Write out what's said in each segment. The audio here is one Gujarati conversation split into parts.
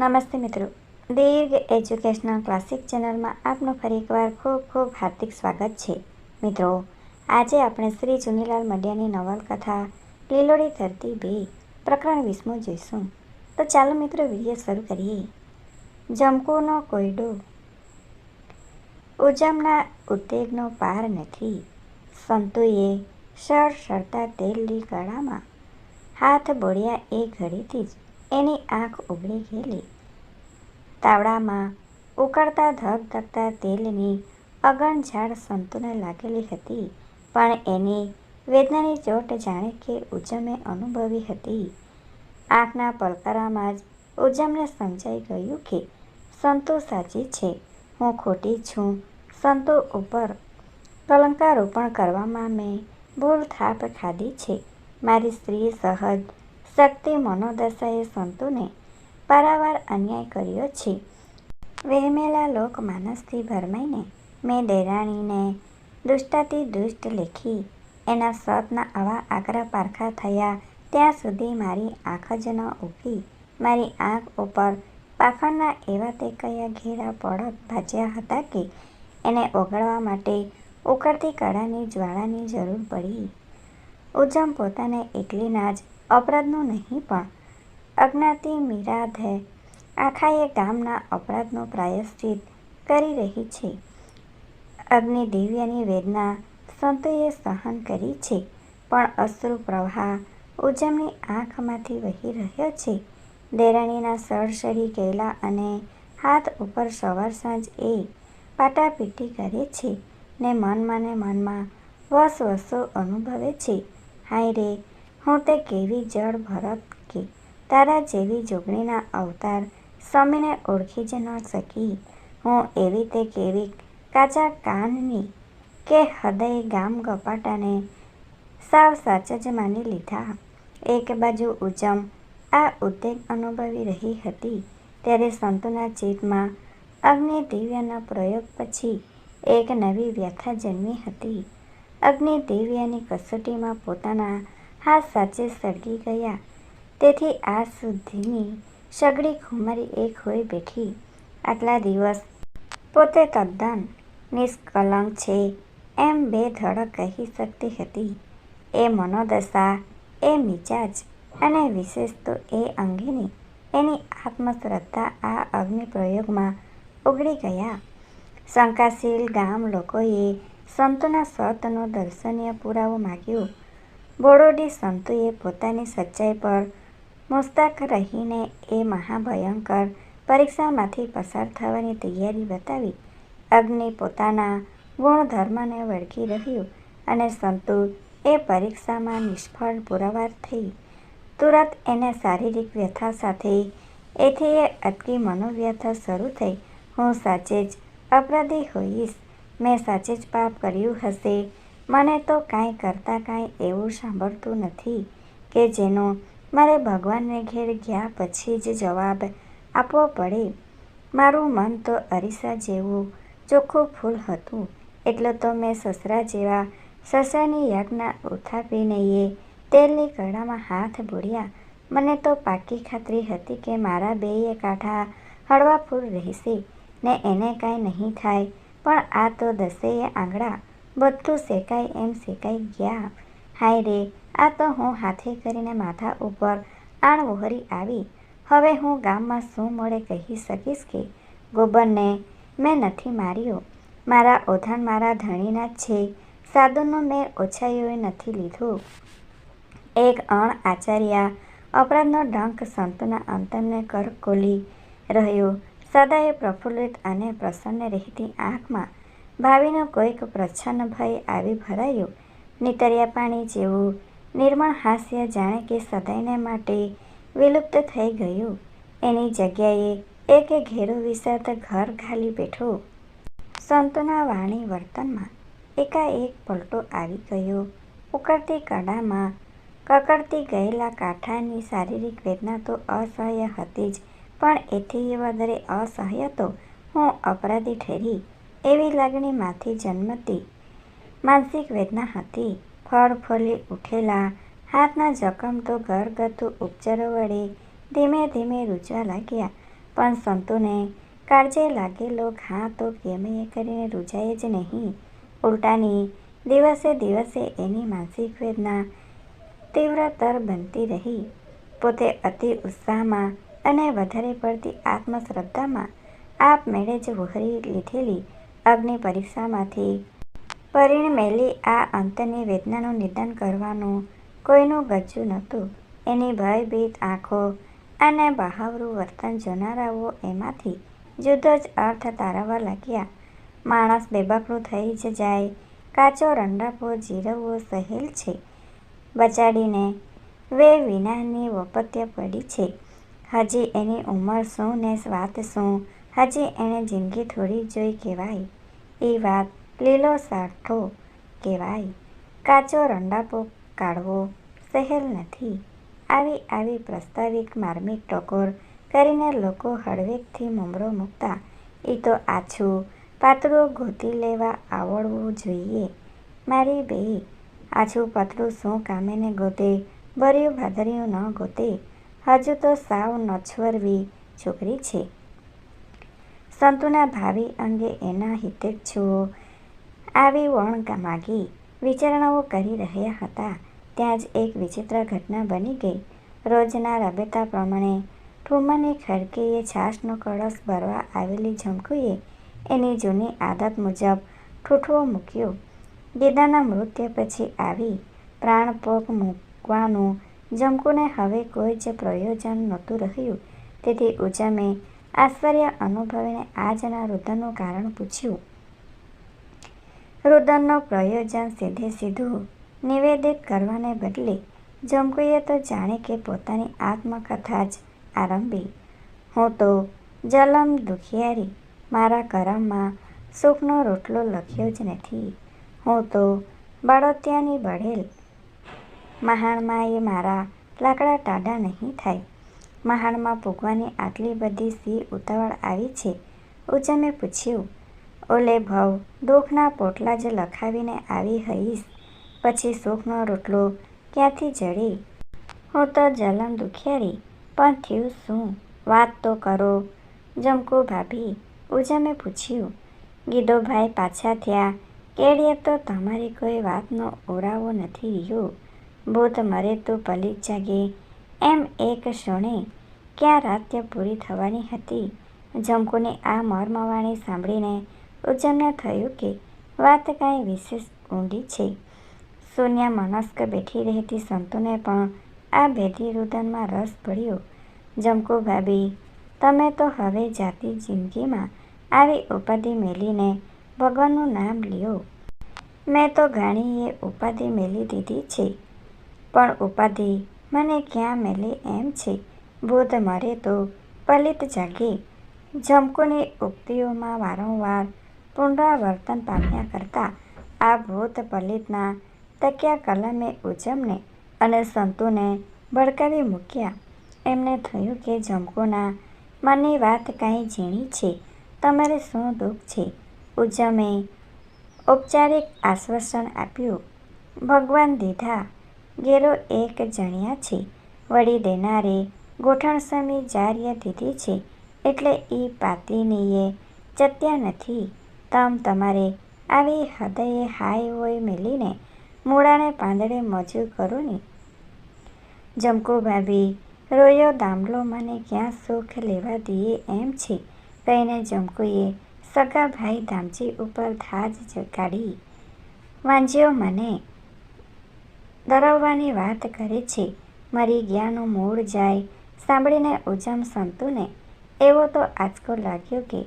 નમસ્તે મિત્રો. દીર્ઘ એજ્યુકેશનલ ક્લાસિક ચેનલમાં આપનું ફરી એકવાર ખૂબ ખૂબ હાર્દિક સ્વાગત છે. મિત્રો, આજે આપણે શ્રી ચુનીલાલ મડિયાની નવલકથા લીલોડી ધરતી બે પ્રકરણ વીસમું જોઈશું. તો ચાલો મિત્રો વીડિયો શરૂ કરીએ. જમકુનો કોયડો ઉજમના ઉદ્વેગનો પાર નથી. સંતોએ સર સરતા તેલની કળામાં હાથ બોળ્યા એ ઘડીથી જ એની આંખ ઉગળી ગયેલી. તાવડામાં ઉકળતા ધગધગતા તેલની અગણઝાડ સંતોને લાગેલી હતી, પણ એની વેદનાની ચોટ જાણે કે ઉજમે અનુભવી હતી. આંખના પલકારામાં જ ઉજમને સમજાઈ ગયું કે સંતો સાચી છે. હું ખોટી છું. સંતો ઉપર કલંકારોપણ કરવામાં મેં ભૂલ થાપ ખાધી છે. મારી સ્ત્રી સહજ શક્તિ મનોદશાએ સંતોને પારાવાર અન્યાય કર્યો છે. વહેમેલા લોકમાનસથી ભરમાઈને મેં દેરાણીને દુષ્ટાથી દુષ્ટ લેખી એના સતના આવા આકરા પારખા થયા ત્યાં સુધી મારી આંખ જ ન ઊભી મારી આંખ ઉપર પાખણના એવા તે કયા ઘેરા પડક ભાજ્યા હતા કે એને ઓગળવા માટે ઉકળતી કળાની જ્વાળાની જરૂર પડી. ઉજમ પોતાને એકલીના જ અપરાધનું નહીં પણ અજ્ઞાતિ મિરાધે આખાએ ગામના અપરાધનો પ્રાયશ્ચિત કરી રહી છે. અગ્નિ દિવ્યની વેદના સંતોએ સહન કરી છે, પણ અશ્રુ પ્રવાહ ઉજમની આંખમાંથી વહી રહ્યો છે. દેરાણીના સળસળી ગયેલા અને હાથ ઉપર સવાર સાંજ એ પાટાપીટી કરે છે ને મનમાં ને મનમાં વસવસો અનુભવે છે. હાય રે હું તે કેવી જળ ભરત કે તારા જેવી જોગણીના અવતાર સ્વામીને ઓળખી જ ન શકી? હું એવી તે કેવી કાચા કાનની કે હૃદય ગામ ગપાટાને સાવ સાચા જ માની લીધા? એક બાજુ ઉજમ આ ઉદ્વેગ અનુભવી રહી હતી, ત્યારે સંતોના ચિત્તમાં અગ્નિ દિવ્યના પ્રયોગ પછી એક નવી વ્યથા જન્મી હતી. અગ્નિ દિવ્યની કસોટીમાં પોતાના હાથ સાચે સળગી ગયા. તેથી આ સુધીની સગડી ખુમારી એક હોઈ બેઠી. આટલા દિવસ પોતે તદ્દન નિષ્કલંક છે. એમ બે ધડક કહી શકતી હતી. એ મનોદશા, એ મિજાજ અને વિશેષ તો એ અંગેની એની આત્મશ્રદ્ધા આ અગ્નિ પ્રયોગમાં ઉગડી ગયા. શંકાશીલ ગામ લોકોએ સંતોના સતનો દર્શનીય પુરાવો માગ્યો. બોડોડી સંતોએ પોતાની સચ્ચાઈ પર મુસ્તાક રહીને એ મહાભયંકર પરીક્ષામાંથી પસાર થવાની તૈયારી બતાવી. અગ્નિ પોતાના ગુણધર્મને વળગી રહ્યું અને સંતુ એ પરીક્ષામાં નિષ્ફળ પુરવાર થઈ. તુરત એને શારીરિક વ્યથા સાથે એથી એ અટકી મનોવ્યથા શરૂ થઈ. હું સાચે જ અપરાધી હોઈશ. મેં સાચે જ પાપ કર્યું હશે. મને તો કાંઈ કરતાં કાંઈ એવું સાંભળતું નથી કે જેનો મારે ભગવાનને ઘેર ગયા પછી જ જવાબ આપવો પડે. મારું મન તો અરીસા જેવું ચોખ્ખું ફૂલ હતું, એટલો તો મેં સસરા જેવા સસરાની યાજ્ઞા ઉથાપીને એ તેલની કડામાં હાથ બોળ્યા. મને તો પાકી ખાતરી હતી કે મારા બેય કાંઠા હળવા ફૂલ રહેશે ને એને કાંઈ નહીં થાય, પણ આ તો દસેય આંગળા બધું શેકાય એમ શેકાઈ ગયા. હાય રે, આ તો હું હાથે કરીને માથા ઉપર આણ વહોરી આવી. હવે હું ગામમાં શું મળે કહી શકીશ કે? ગોબરને મેં નથી માર્યો. મારા ઓધાન મારા ધણીના છે. સાધુનો મેં ઓછાઈઓએ નથી લીધું. એક અણ આચાર્યા અપરાધનો ડંક સંતોના અંતરને કરકોલી રહ્યો. સદાય પ્રફુલ્લિત અને પ્રસન્ન રહેતી આંખમાં ભાવિનો કોઈક પ્રચ્છન્ન ભય આવી ભરાયો. નીતર્યા પાણી જેવું નિર્મળ હાસ્ય જાણે કે સદાયને માટે વિલુપ્ત થઈ ગયું. એની જગ્યાએ એક ઘેરો વિસાત ઘર ખાલી બેઠો. સંતોના વાણી વર્તનમાં એકાએક પલટો આવી ગયો. ઉકળતી કડામાં કકડતી ગયેલા કાંઠાની શારીરિક વેદના તો અસહ્ય હતી જ, પણ એથી વધારે અસહ્ય તો હું અપરાધી ઠરી. એવી લાગણીમાંથી જન્મતી માનસિક વેદના હતી ફળફળી ઉઠેલા, હાથના જખમ તો ઘરગથ્થુ ઉપચારો વડે ધીમે ધીમે રૂચવા લાગ્યા પણ સંતુને કાળજે લાગેલો ઘા તો ગમે કરીને રૂજાય જ નહીં. ઉલટાની દિવસે દિવસે એની માનસિક વેદના તીવ્રતર બનતી રહી. પોતે અતિ ઉત્સાહમાં અને વધારે પડતી આત્મશ્રદ્ધામાં આપમેળે જ વહોરી લીધેલી અગ્નિ પરીક્ષામાંથી પરિણમેલી આ અંતરની વેદનાનું નિદાન કરવાનું કોઈનું ગજું નહોતું. એની ભયભીત આંખો અને બહાવરું વર્તન જોનારાઓ એમાંથી જુદો જ અર્થ તારવવા લાગ્યા. માણસ બેબાકળું થઈ જ જાય. કાચો રંડાપો જીરવવો સહેલ છે. બચાડીને વે વિનાની વપત્ય પડી છે. હજી એની ઉંમર શું ને સ્વાત શું? હજી એણે જિંદગી થોડી જોઈ કહેવાય. ઈ વાત લીલો સાઠો કહેવાય. કાચો રંડાપો કાઢવો સહેલ નથી. આવી આવી પ્રસ્તાવિક માર્મિક ટકોર કરીને લોકો હળવેકથી મમરો મૂકતા, એ તો આછું, પાતળું ગોતી લેવા આવડવું જોઈએ મારી બે આછું પાતળું શું કામે ને ગોતે? ભર્યું ભાદર્યું ન ગોતે? હજુ તો સાવ નછવરવી છોકરી છે. સંતુના ભાવિ અંગે એના હિતેચ્છુઓ આવી વણ માગી વિચારણાઓ કરી રહ્યા હતા ત્યાં જ એક વિચિત્ર ઘટના બની ગઈ. રોજના રબેતા પ્રમાણે ઠુમરની ખડકીએ છાશનો કળશ ભરવા આવેલી ઝમકુએ એની જૂની આદત મુજબ ઠૂઠવો મૂક્યો. ગીદાના મૃત્યુ પછી આવી પ્રાણપોક મૂકવાનું જમકુને હવે કોઈ જ પ્રયોજન નહોતું રહ્યું તેથી ઉજ્જમે આશ્ચર્ય અનુભવીને આજના રુદનનું કારણ પૂછ્યું. રુદનનો પ્રયોજન સીધે સીધું નિવેદિત કરવાને બદલે જમકુએ તો જાણે કે પોતાની આત્મકથા જ આરંભી. હું તો જલમ દુખિયારી, મારા કરમમાં સુખનો રોટલો લખ્યો જ નથી. હું તો બળોત્યાની બળેલ મહાણમાંય મારા લાકડા ટાડા નહીં થાય. મહાણમાં ભોગવાની આટલી બધી સી ઉતાવળ આવી છે? ઉજ્જમે પૂછ્યું. ઓલે ભવ, દુઃખના પોટલા જ લખાવીને આવી હઈશ પછી સુખનો રોટલો ક્યાંથી જડી હું તો જલમ દુખિયારી, પણ થયું શું? વાત તો કરો જમકુભાભી ઉજમે પૂછ્યું. ગિધોભાઈ પાછા થયા કેળે તો તમારી કોઈ વાતનો ઓરાવો નથી રહ્યો. ભૂત મરે તો પલીત જાગે એમ એક ક્ષણે ક્યાં રાત્ય પૂરી થવાની હતી? જમકુની આ મર્મવાણી સાંભળીને ઉજમને થયું કે વાત કાંઈ વિશેષ ઊંડી છે. શૂન્યમનસ્ક બેઠી રહેતી સંતુને પણ આ ભેદી રુદનમાં રસ પડ્યો. જમકુ ભાભી, તમે તો હવે જાતી જિંદગીમાં આવી ઉપાધિ મેલીને ભગવાનનું નામ લ્યો. મેં તો ઘણીએ ઉપાધિ મેલી દીધી છે પણ ઉપાધિ મને ક્યાં મેલે એમ છે? બોધ મરે તો પલિત જાગે જમકુની ઉક્તિઓમાં વારંવાર પુનરાવર્તન પામ્યા કરતા આ ભૂત પલિતના તક્યા કલમે ઉજ્જમને અને સંતુને ભડકાવી મૂક્યા. એમને થયું કે જમકુના મનની વાત કાંઈ ઝીણી છે. તમારે શું દુઃખ છે? ઉજ્જમે ઔપચારિક આશ્વાસન આપ્યું. ભગવાન દીધા ઘેરો એક જણ્યા છે. વળી દેનારે ગોઠણસમી જાર્ય દીધી છે એટલે એ પાતીનીએ ચત્યા નથી. તમ તમારે આવી હૃદયે હાય હોય મેલીને મૂળાને પાંદડે મજૂર કરોને! જમકુભાભી રોયો દામલો મને ક્યાં સુખ લેવા દઈએ એમ છે કહીને જમકુએ સગા ભાઈ ધામજી ઉપર ધાજ જગાડી વાંજ્યો મને દરવવાની વાત કરે છે. મારી ગયાનું મૂળ જાય સાંભળીને ઉજમ સંતુને એવો તો આંચકો લાગ્યો કે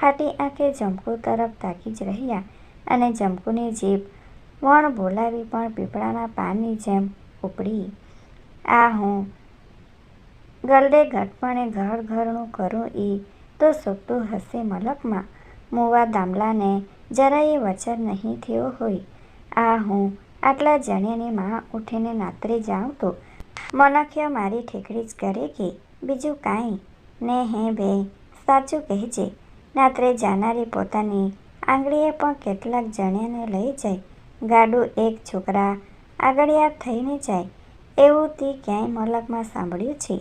ફાટી આંખે જમકુ તરફ તાકી જ રહ્યા અને જમકુની જીભ વણ બોલાવી પણ પીપળાના પાનની જેમ ઉપડી. આ હું ગરડે ઘટપણે ઘર ઘરણું કરું એ તો શોભતું હશે મલકમાં? મુવા દામલાને જરાયે વચન નહીં થયો હોય. આ હું આટલા જણ્યાની મા ઊઠીને નાતરી જાઉં તો મનખ્યો મારી ઠેકડી જ કરે કે બીજું કાંઈ? ને હે બે, સાચું કહેજે, નાતરે જાનારી પોતાની આંગળીએ પણ કેટલાક જણ્યાને લઈ જાય. ગાડું એક છોકરા આગળિયા થઈને જાય એવું તે ક્યાંય મલકમાં સાંભળ્યું છે?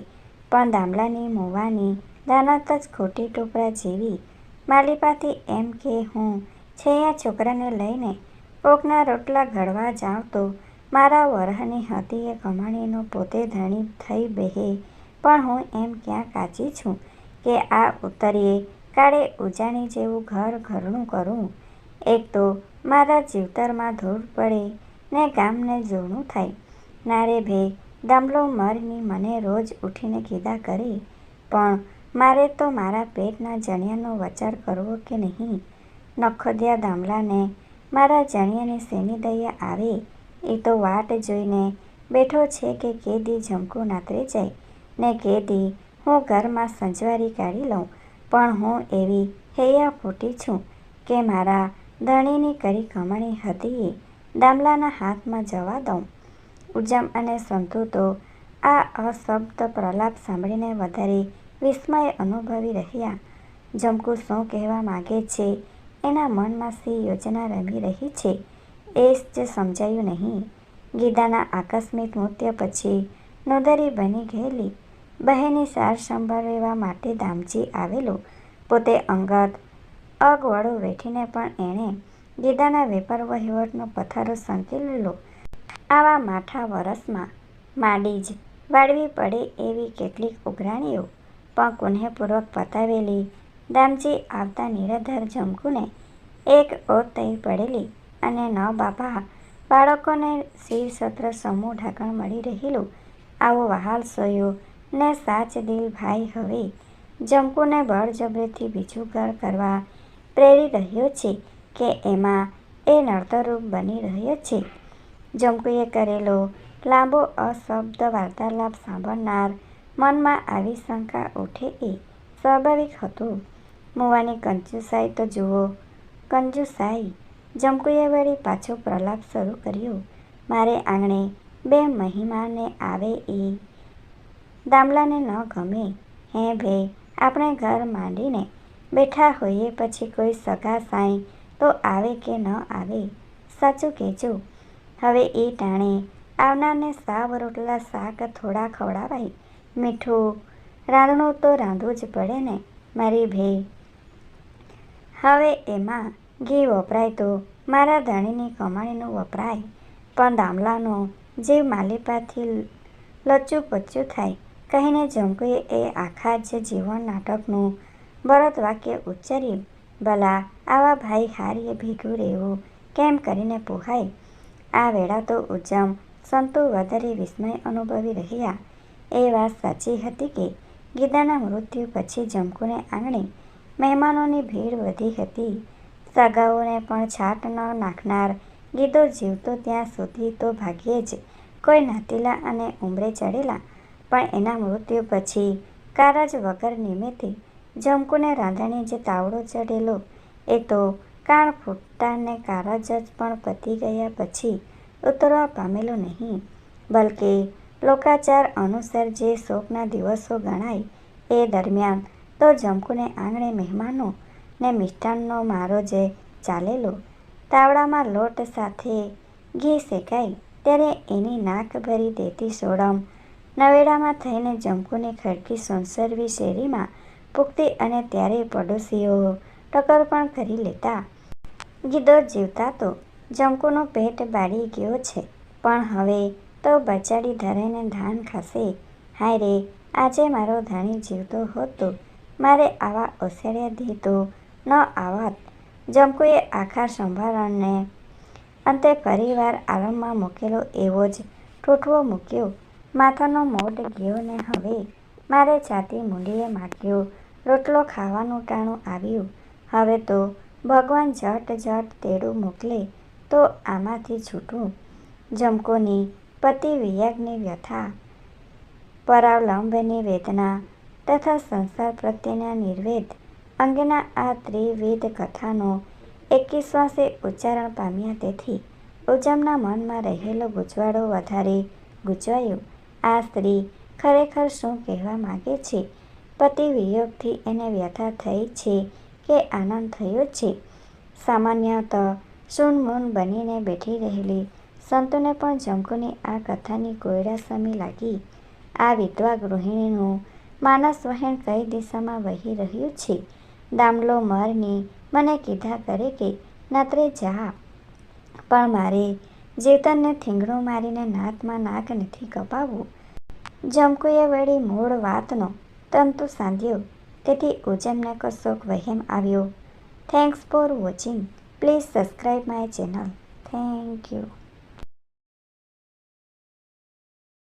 પણ દામલાની મોવાની દાનત જ ખોટી ટોપરા જેવી માલિપાથી એમ કે હું છૈયા છોકરાને લઈને કોકના રોટલા ઘડવા જાઉં તો મારા વરહની હતી એ કમાણીનો પોતે ધણી થઈ બેહે. પણ હું એમ ક્યાં કાચી છું કે આ ઉતરીએ કાળે ઉજાણી જેવું ઘર ઘરણું કરું? એક તો મારા જીવતરમાં ધૂળ પડે ને ગામને જોણું થાય. નારે ભે દામલો મરની મને રોજ ઉઠીને કીધા કરે, પણ મારે તો મારા પેટના જણિયાનો વચાર કરવો કે નહીં? નખોદિયા દામલાને મારા જણિયાની શેની દયા આવે એ તો વાટ જોઈને બેઠો છે કે કેદી ઝમકું નાતરે જાય. ને કેદી, હું ઘરમાં સંજવારી કાઢી લઉં, પણ હું એવી હૈયા ફૂટી છું કે મારા ધણીની કરી કમાણી હતી એ દામલાના હાથમાં જવા દઉં. ઉજમ અને સંતુ તો આ અશબ્દ પ્રલાપ સાંભળીને વધારે વિસ્મય અનુભવી રહ્યા. જમકુ શું કહેવા માગે છે એના મનમાં સી યોજના રમી રહી છે. એ જ સમજાયું નહીં. ગીદાના આકસ્મિક મૃત્યુ પછી નોદરી બની ગયેલી. બહેની સાર સંભાળવા માટે દામજી આવેલો. પોતે અંગત અગવડો વેઠીને પણ એણે ગીદાના વેપાર વહીવટનો પથારો સંકેલેલો આવા માઠા વરસમાં માંડી જ વાળવી પડે એવી કેટલીક ઉઘરાણીઓ પણ કુન્હેપૂર્વક પતાવેલી દામજી આવતા નિરાધાર જમકુને એક ઓતઈ પડેલી અને ન બાપા, બાળકોને શિરસત્ર સમૂહ ઢાંકણ મળી રહેલું. આવો વહાલ સોયો, ને સાચ દિલ ભાઈ હવે. જમકુને બળજબરીથી બીજું ઘર કરવા પ્રેરી રહ્યો છે કે એમાં એ નડતરૂપ બની રહ્યો છે. જમકુએ કરેલો લાંબો અશબ્દ વાર્તાલાપ સાંભળનાર મનમાં આવી શંકા ઉઠે એ સ્વાભાવિક હતું. મુવાની કંજુસાઈ તો જુઓ. કંજુસાઈ જમકુએ વળી પાછો પ્રલાપ શરૂ કર્યો. મારે આંગણે બે મહિમાને આવે એ. દામલાને ન ગમે. હે ભે, આપણે ઘર માંડીને બેઠા હોઈએ પછી કોઈ સગા સાંઈ તો આવે કે ન આવે? સાચું કહેજો. હવે એ ટાણે આવનારને સાવ રોટલા શાક થોડા ખવડાવાય. મીઠું રાંધણું તો રાંધવું જ પડે ને, મારી ભે. હવે એમાં ઘી વપરાય તો મારા ધણીની કમાણીનું વપરાય. પણ દામલાનો જીવ માલિપાથી લચ્ચું પચ્ચું થાય, કહીને જમકુએ એ આખા જ જીવન નાટકનું ભરત વાક્ય ઉચ્ચાર્યું. ભલા આવા ભાઈ હારીએ ભીગું રહેવું કેમ કરીને પોહાય? આ વેળા તો ઉજમ સંતો વધારે વિસ્મય અનુભવી રહ્યા. એ વાત સાચી હતી કે ગીદાના મૃત્યુ પછી જમકુને આંગણે મહેમાનોની ભીડ વધી હતી. સગાઓને પણ છાટ ન નાખનાર ગીદો જીવતો ત્યાં સુધી તો ભાગ્યે જ કોઈ નાતીલા અને ઉમરે ચડેલા. પણ એના મૃત્યુ પછી કારજ વગર નિમિત્તે જમકુને રાંધણી જે તાવડો ચડેલો, એ તો કાણ ફૂટતાને કારજ જ પણ પતી ગયા પછી ઉતરવા પામેલો નહીં. બલકે લોકાચાર અનુસાર જે શોકના દિવસો ગણાય, એ દરમિયાન તો જમકુને આંગણે મહેમાનો ને મિષ્ટાનનો મારો જે ચાલેલો, તાવડામાં લોટ સાથે ઘી શેકાય ત્યારે એની નાક ભરી દેતી સોડમ, નવેડામાં થઈને જમકુની ખડકી સંસરવી શેરીમાં પૂગતી અને ત્યારે પડોશીઓ ટકર પણ કરી લેતા. ગીદો જીવતા તો જમકુનું પેટ બાળી ગયો છે, પણ હવે તો બચાડી ધરેને ધાન ખાશે. હાય રે આજે મારો ધણી જીવતો હોત મારે આવા ઓસેડિયા દીધો ન આવત. જમકુએ આખા સંભારણને અંતે ફરીવાર આરામમાં મૂકેલો એવો જ ઠૂઠવો મૂક્યો. માથાનો મોઢ ગયો ને હવે મારે છાતી મૂંડીએ માગ્યો રોટલો ખાવાનું ટાણું આવ્યું. હવે તો ભગવાન ઝટ ઝટ તેડું મોકલે તો આમાંથી છૂટું. જમકોની પતિ વિયાગની વ્યથા, પરાવલંબની વેદના તથા સંસાર પ્રત્યેના નિર્વેદ અંગેના આ ત્રિવિધ કથાનો એકી ઉચ્ચારણ પામ્યા તેથી ઉજમના મનમાં રહેલો ગૂંચવાડો વધારે ગૂંચવાયો આ સ્ત્રી ખરેખર શું કહેવા માગે છે? પતિ વિયોગથી એને વ્યથા થઈ છે કે આનંદ થયો છે? સામાન્યત સૂનમૂન બનીને બેઠી રહેલી સંતોને પણ જમકુની આ કથાની કોયડા સમી લાગી. આ વિધવા ગૃહિણીનું માનસ વહેણ કઈ દિશામાં વહી રહ્યું છે? દામલો મરની મને કીધા કરે કે, નત્રે જા. પણ મારે જેતનને થીંગણું મારીને નાકમાં નાક નથી કપાવવું. જમકુએ વળી મૂળ વાતનો તંતુ સાંધ્યો. તેથી ઉજમને કશોક વહેમ આવ્યો. Thanks for watching. Please subscribe my channel. Thank you